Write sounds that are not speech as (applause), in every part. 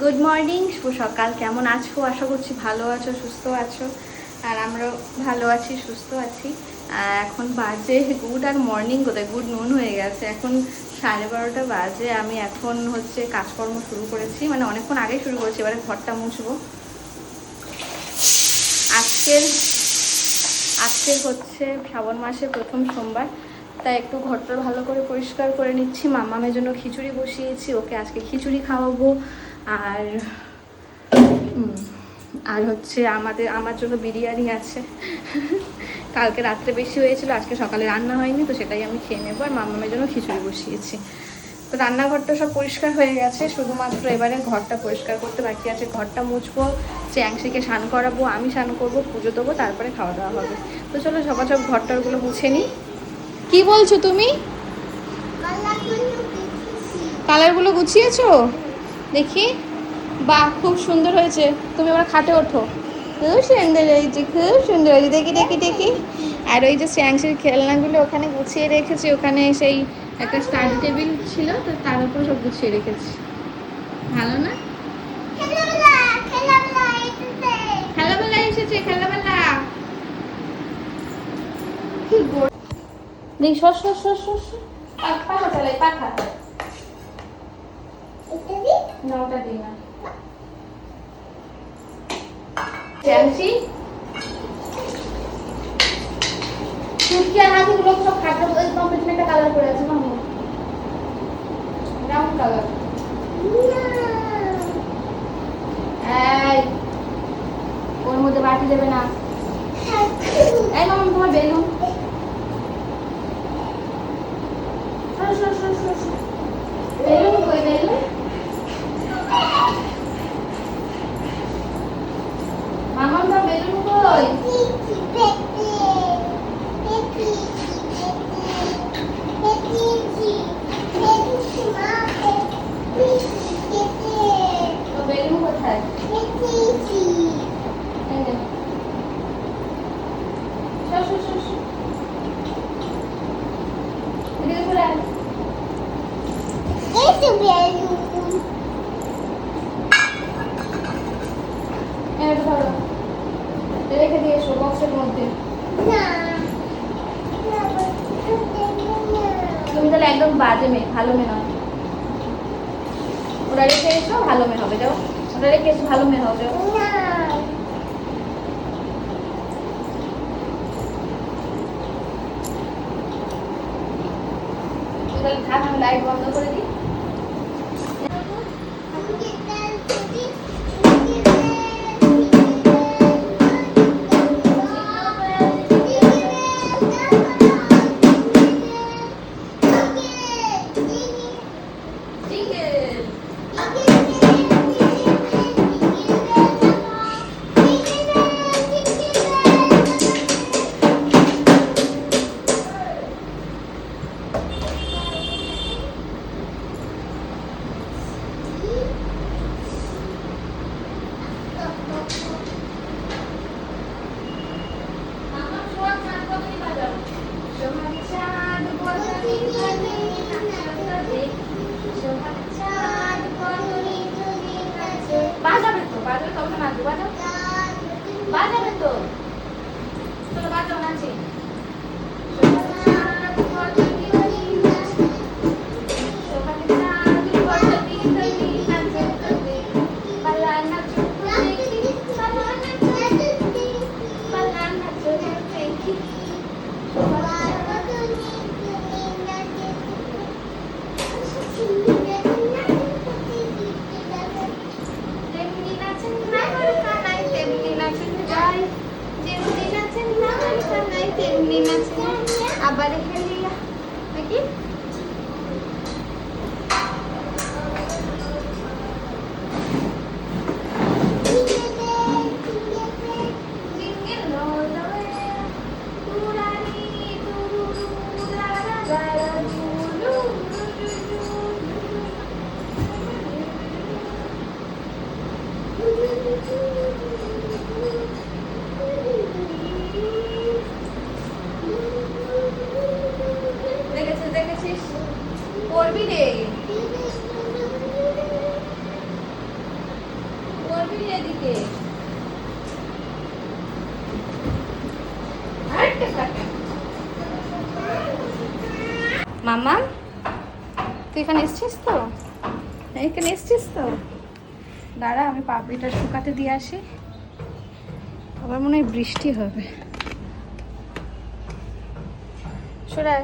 Good morning শুভ সকাল। কেমন আছো? আশা করছি ভালো আছো, সুস্থ আছো। আর আমরাও ভালো আছি, সুস্থ আছি। এখন বাজে গুড আর মর্নিং কোথায়? গুড নুন হয়ে গেছে। এখন সাড়ে বারোটা বাজে। আমি এখন হচ্ছে কাজকর্ম শুরু করেছি। মানে অনেকক্ষণ আগেই শুরু করেছি, এবারে ঘরটা মুছবো। আজকের আজকের হচ্ছে শ্রাবণ মাসের প্রথম সোমবার। তাই একটু ঘরটা ভালো করে পরিষ্কার করে নিচ্ছি। মামামের জন্য খিচুড়ি বসিয়েছি। ওকে আজকে খিচুড়ি খাওয়াবো। আর আর হচ্ছে আমাদের আমার জন্য বিরিয়ানি আছে। কালকে রাত্রে বেশি হয়েছিল আজকে সকালে রান্না হয়নি তো সেটাই আমি খেয়ে নেব। আর মামামের জন্য খিচুড়ি বসিয়েছি। তো রান্নাঘরটা সব পরিষ্কার হয়ে গেছে শুধুমাত্র এবারে ঘরটা পরিষ্কার করতে বাকি আছে। ঘরটা মুছবো চ্যাংসিকে স্নান করাবো আমি স্নান করব পুজো দেবো তারপরে খাওয়া দাওয়া হবে। তো চলো সবার সব ঘরটারগুলো মুছে নিই। কি বলছো তুমি? কালারগুলো গুছিয়েছো? দেখি। বাহ, খুব সুন্দর হয়েছে। তুমি আবার খাটে ওঠো। খুব সুন্দর হয়েছে, খুব সুন্দর হয়েছে। দেখি দেখি দেখি। আর ওই যে স্যাংসের খেলনাগুলো ওখানে গুছিয়ে রেখেছি। ওখানে সেই একটা স্টাডি টেবিল ছিল, তো তার উপর সব গুছিয়ে রেখেছি। ভালো না? খেলাবেলা এসেছে, খেলাবেলা। দেখি সর সর সর। পা- পাখা চালাই পাখা না ওটা দিই না চ্যাংসি চুটকি আর হাতিগুলো সব খাটটা একদম একটা কালার করে আছে মামু। ব্রাউন কালার ওর মধ্যে বাটি দেবে না। এই মামা তোমার বেলুন। বেলুন কই বেলুন? বেলুন কোথায় এই নে। সর সর সর সর। এদিকে চলে আয়। এই এটা ধরো। এটা রেখে দিয়ে এসো বক্সের মধ্যে তুমি তাহলে একদম বাজে মেয়ে ভালো মেয়ে নয় ওরা রেখে এসো ভালো মেয়ে হবে, যাও। ওটা রেখে এসো, ভালো মেয়ে হবে। লাইট বন্ধ করে দিই। মামা, তুই এখানে এসছিস তো? এখানে এসছিস তো? দাঁড়া, আমি পাপড়িটা শুকাতে দিয়ে আসি। আবার মনে হয় বৃষ্টি হবে। সরাই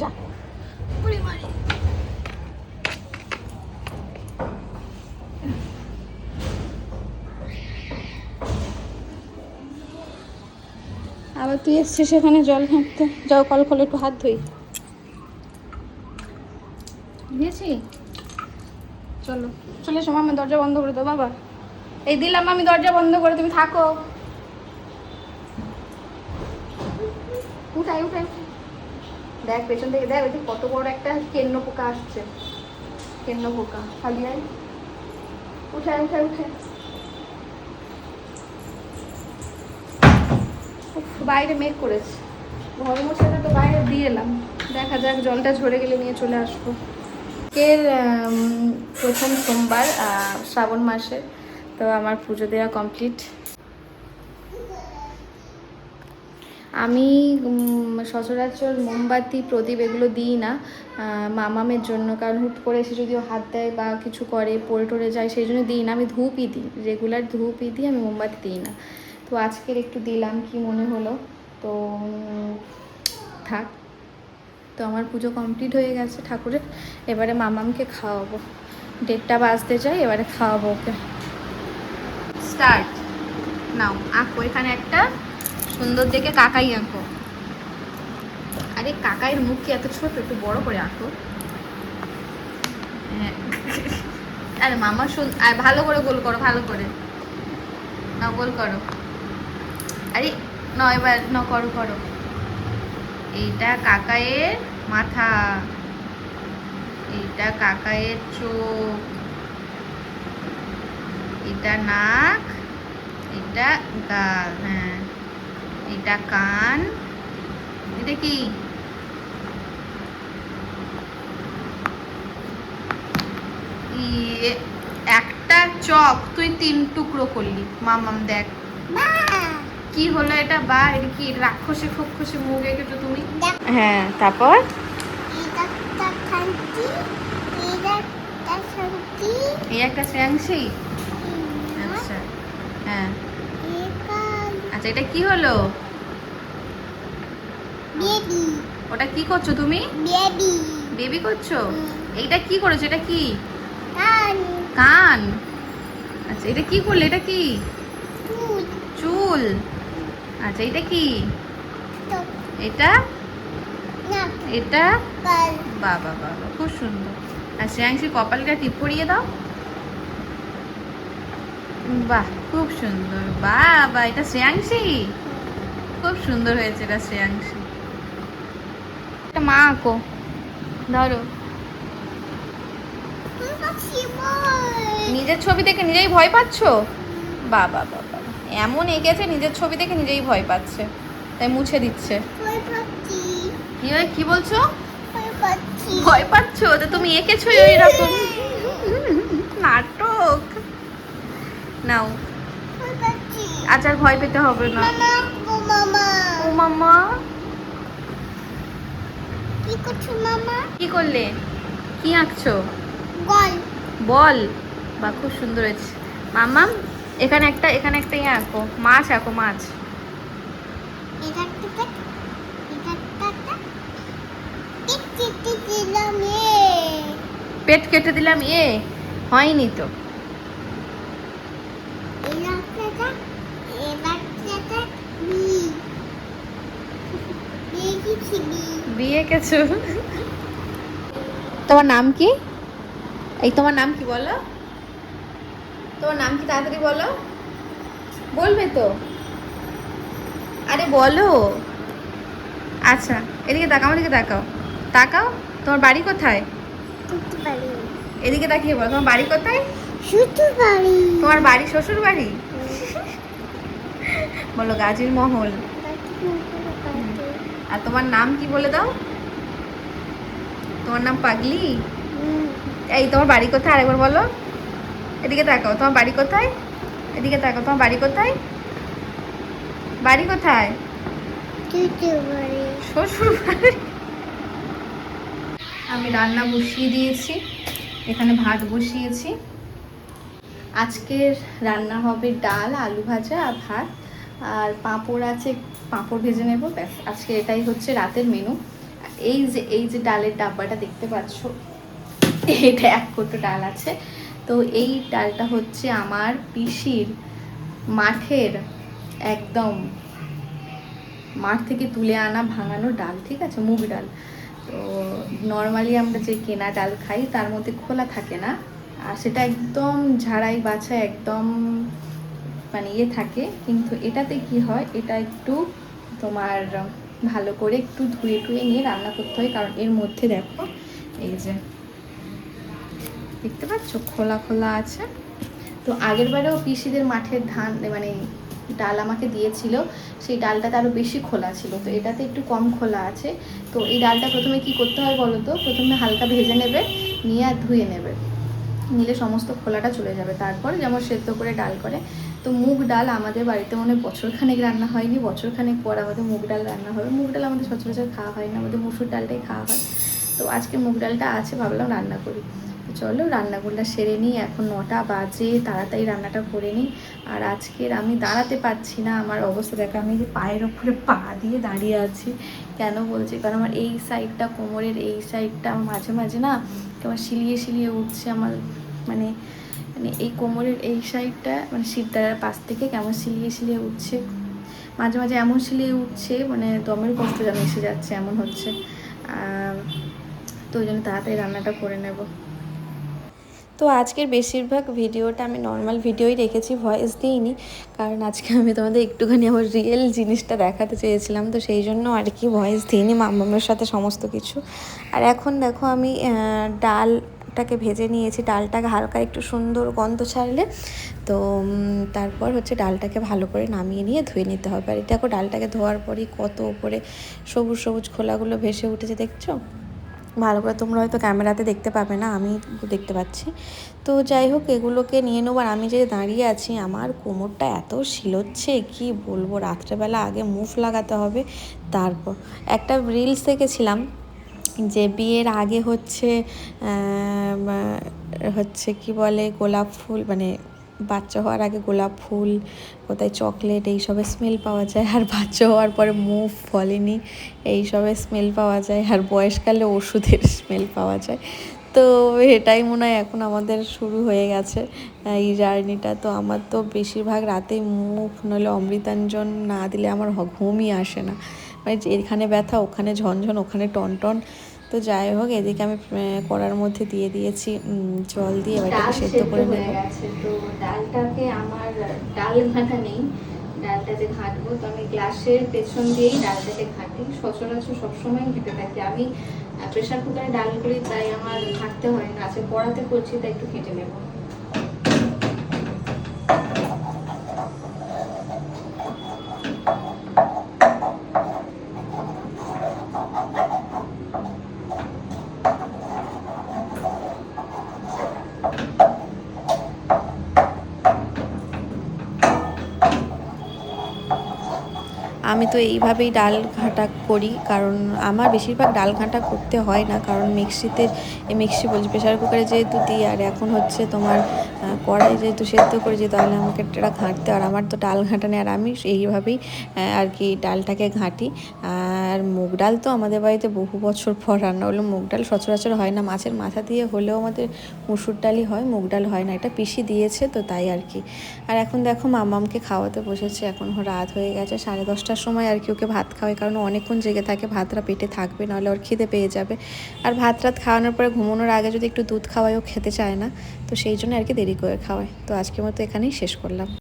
যা। আবার তুই এসছিস সেখানে জল ঘাঁটতে যাও, কল কলে একটু হাত ধুই। দিয়েছি? চলো, চলে এসো আমি দরজা বন্ধ করে দাও, বাবা। এই দিলাম আমি দরজা বন্ধ করে, তুমি থাকো। উঠাই উঠাই। দেখ, পেছন থেকে দেখ, ওই কত বড় একটা কেন্ন পোকা আসছে। কেন্ন পোকা খালি আয় উঠাই উঠাই। বাইরে মেঘ করেছে। ঘর মোছাটা তো বাইরে দিয়ে এলাম। দেখা যাক, জলটা ঝরে গেলে নিয়ে চলে আসব। এর প্রথম সোমবার শ্রাবণ মাসে তো আমার পুজো দেওয়া কমপ্লিট আমি সচরাচর মোমবাতি, প্রদীপ এগুলো দিই না মামামের জন্য। কারণ হুট করে এসে যদি হাত দেয় বা কিছু করে, পড়ে টরে যায়, সেই জন্য দিই না। আমি ধূপই দিই রেগুলার ধূপই দিই, আমি মোমবাতি দিই না। তো আজকের একটু দিলাম, কি মনে হলো? তো থাক। তো আমার পুজো কমপ্লিট হয়ে গেছে ঠাকুরের। এবারে মামামকে খাওয়াবো। ডেটটা বাজতে চাই, এবারে খাওয়াবো ওকে। স্টার্ট। নাও, আঁকো এখানে একটা। সুন্দর দেখে কাকাই আঁকো। আরে কাকাইয়ের মুখ কি এত ছোট? একটু বড় করে আঁকো। হ্যাঁ। আরে মামা শুন, আর ভালো করে গোল করো, ভালো করে। না গোল করো। আরে ন এবার ন করো করো। এইটা কাকায়ের মাথা। এইটা কাকায়ের চোখ। এটা নাক। এটা গাল হ্যাঁ। এটা কান। এটা কি? ইয়ে, একটা চক তুই তিন টুকরো করলি। মামাম দেখ। কি হলো এটা? বা এটা কি রাক্ষসে ফক্ষসে মুখ এঁকেছো তুমি? হ্যাঁ তারপর? এই একটা শ্যাংশি আচ্ছা হ্যাঁ। আচ্ছা এটা কি হলো? ওটা কি করছ তুমি? বেবি। করছ? এইটা কি করেছ? এটা কি? কান। আচ্ছা এটা কি করলে? এটা কি? চুল। আচ্ছা এটা কি? এটা? এটা? বাবা বাবা খুব সুন্দর। আর শ্রেয়াংশী কপালটা টিপ পরিয়ে দাও। বাহ খুব সুন্দর। বাবা এটা শ্রেয়াংশী? খুব সুন্দর হয়েছে এটা শ্রেয়াংশী। এটা মা আঁকো ধরো। নিজের ছবি দেখে নিজেই ভয় পাচ্ছো? বাবা বাবা। এমন এঁকেছে নিজের ছবি দেখে নিজেই ভয় পাচ্ছে। তাই মুছে দিচ্ছে। কি হয় বলছো? ভয় পাচ্ছো। তো তুমি এঁকেছো এরকম নাটক। নাও। আচ্ছা আর ভয় পেতে হবে না। ও মামা। কি করছ মামা? কি করলে? কি আঁকছো? গল বল। বা খুব সুন্দর হয়েছে। মামা এখানে একটা এখানে একটা ইয়ে আঁকো মাছ আঁকো মাছ। পেট কেটে দিলাম এ হয়নি তো। বিয়ে কেছো তোমার নাম কি? এই তোমার নাম কি বলো? তোমার নাম কি তাড়াতাড়ি বলো? বলবে তো। আরে বলো। আচ্ছা এদিকে তাকাও আমার দিকে তাকাও। তাকাও তোমার বাড়ি কোথায়? এদিকে তাকিয়ে বলো তোমার বাড়ি কোথায়? তোমার বাড়ি শ্বশুর বাড়ি? (laughs) বলো গাজীর মহল। আর তোমার নাম কি বলে দাও? তোমার নাম পাগলি? এই তোমার বাড়ি কোথায়? আরেকবার বলো। এদিকে তাকাও তোমার বাড়ি কোথায়? এদিকে তাকাও তোমার বাড়ি কোথায়? বাড়ি কোথায়? শ্বশুর বাড়ি আমি রান্না বসিয়ে দিয়েছি এখানে ভাত বসিয়েছি। আজকের রান্না হবে ডাল আলু ভাজা আর ভাত। আর পাঁপড় আছে পাঁপড় ভেজে নেব ব্যাস। আজকে এটাই হচ্ছে রাতের মেনু এই যে এই যে ডালের ডাব্বাটা দেখতে পাচ্ছ এটা এক কোটো ডাল আছে। তো এই ডালটা হচ্ছে আমার পিসির মাঠের একদম মাঠ থেকে তুলে আনা ভাঙানো ডাল, ঠিক আছে? মুগ ডাল। তো নর্মালি আমরা যে কেনা ডাল খাই, তার মধ্যে খোলা থাকে না। আর সেটা একদম ঝাড়াই বাছা একদম মানে ইয়ে থাকে। কিন্তু এটাতে কি হয়, এটা একটু তোমার ভালো করে একটু ধুয়ে টুয়ে নিয়ে রান্না করতে হয়। কারণ এর মধ্যে দেখো, এই যে দেখতে পাচ্ছ? খোলা খোলা আছে। তো আগের বারেও পিসিদের মাঠের ধান মানে ডাল আমাকে দিয়েছিল, সেই ডালটাতে আরও বেশি খোলা ছিল, তো এটাতে একটু কম খোলা আছে। তো এই ডালটা প্রথমে কি করতে হয় বলো তো? প্রথমে হালকা ভেজে নেবে, নিয়ে আর ধুয়ে নেবে। নিলে সমস্ত খোলাটা চলে যাবে। তারপর যেমন সেদ্ধ করে ডাল করে। তো মুগ ডাল আমাদের বাড়িতে মনে বছরখানেক রান্না হয়নি। বছরখানেক পর আমাদের মুগ ডাল রান্না হবে। মুগ ডাল আমাদের সচরাচর খাওয়া হয় না, আমাদের মুসুর ডালটাই খাওয়া হয়। তো আজকে মুগ ডালটা আছে, ভাবলাম রান্না করি। চলো রান্নাগুলো সেরে নিই। এখন নটা বাজে, তাড়াতাড়ি রান্নাটা করে নিই। আর আজকের আমি দাঁড়াতে পারছি না, আমার অবস্থা দেখো, আমি যে পায়ের ওপরে পা দিয়ে দাঁড়িয়ে আছি। কেন বলছি? কারণ আমার এই সাইডটা, কোমরের এই সাইডটা মাঝে মাঝে না, কেমন সিলিয়ে সিলিয়ে উঠছে আমার। মানে মানে এই কোমরের এই সাইডটা মানে শিরদাঁড়ার পাশ থেকে কেমন সিলিয়ে সিলিয়ে উঠছে। মাঝে মাঝে এমন সিলিয়ে উঠছে মানে দমের কষ্ট যেন এসে যাচ্ছে, এমন হচ্ছে। তো ওই জন্য তাড়াতাড়ি রান্নাটা করে নেব। তো আজকের বেশিরভাগ ভিডিওটা আমি নর্মাল ভিডিওই রেখেছি ভয়েস দিইনি। কারণ আজকে আমি তোমাদের একটুখানি আমার রিয়েল জিনিসটা দেখাতে চেয়েছিলাম তো সেই জন্য আর কি ভয়েস দিইনি মামামের সাথে সমস্ত কিছু। আর এখন দেখো আমি আহ, ডালটাকে ভেজে নিয়েছি। ডালটাকে হালকা একটু সুন্দর গন্ধ ছাড়লে তো তারপর হচ্ছে ডালটাকে ভালো করে নামিয়ে নিয়ে ধুয়ে নিতে হবে। আর দেখো ডালটাকে ধোয়ার পরই কত উপরে সবুজ সবুজ খোলাগুলো ভেসে উঠেছে দেখছ? ভালো করে তোমরা হয়তো ক্যামেরাতে দেখতে পাবে না, আমি দেখতে পাচ্ছি। তো যাই হোক, এগুলোকে নিয়ে নেব আর আমি যে দাঁড়িয়ে আছি, আমার কোমরটা এত শিলোচ্ছে, কি বলব? রাত্রেবেলা আগে মুভ লাগাতে হবে, তারপর একটা রিলস দেখেছিলাম যে বিয়ের আগে হচ্ছে হচ্ছে কি বলে, গোলাপ ফুল মানে বাচ্চা হওয়ার আগে গোলাপ ফুল, কোথায় চকলেট, এইসবের স্মেল পাওয়া যায়। আর বাচ্চা হওয়ার পরে মুভ, ফলেনি, এইসবের স্মেল পাওয়া যায়। আর বয়সকালে ওষুধের স্মেল পাওয়া যায়। তো এটাই মনে হয় এখন আমাদের শুরু হয়ে গেছে, এই জার্নিটা। তো আমার তো বেশিরভাগ রাতে মুখ নইলে অমৃতাঞ্জন না দিলে আমার ঘুমই আসে না। মানে এখানে ব্যথা, ওখানে ঝনঝন, ওখানে টনটন। তো যাই হোক এদিকে আমি কড়ার মধ্যে দিয়ে দিয়েছি জল দিয়ে এবার সেদ্ধ করে নেব। তো ডালটাকে আমার ডাল ঘাঁটা নেই ডালটা যে ঘাঁটবো তো আমি গ্লাসের পেছন দিয়েই ডালটাকে ঘাঁটি। সচরাচর সবসময় ঘেঁটে থাকি। আমি প্রেশার কুকারে ডাল করি তাই আমার ঘাঁটতে হয় না। আছে কড়াতে করছি তাই একটু ঘেঁটে নেব। আমি তো এইভাবেই ডাল ঘাঁটা করি, কারণ আমার বেশিরভাগ ডাল ঘাঁটা করতে হয় না, কারণ মিক্সিতে মিক্সি বলছি প্রেশার কুকারে যেহেতু দিই, আর এখন হচ্ছে তোমার কড়াই যেহেতু সেদ্ধ করেছি, তাহলে আমাকে এটা ঘাঁটতে আর আমার তো ডাল ঘাঁটা নেই, আর আমি এইভাবেই আর কি ডালটাকে ঘাঁটি। আর মুগ ডাল তো আমাদের বাড়িতে বহু বছর পর রান্না হলো। মুগ ডাল সচরাচর হয় না, মাছের মাথা দিয়ে হলেও আমাদের মুসুর ডালই হয়, মুগ ডাল হয় না। এটা পিসি দিয়েছে তো তাই আর কি। আর এখন দেখো মামামকে খাওয়াতে বসেছে, এখন রাত হয়ে গেছে সাড়ে দশটার সময় আর কি ওকে ভাত খাওয়াই কারণ অনেকক্ষণ জেগে থাকে ভাতটা পেটে থাকবে, নাহলে ওর খিদে পেয়ে যাবে। আর ভাত রাত খাওয়ানোর পরে ঘুমানোর আগে যদি একটু দুধ খাওয়াই ও খেতে চায় না, তো সেই জন্য আর কি দেরি করে খাওয়ায়। তো আজকের মতো এখানেই শেষ করলাম।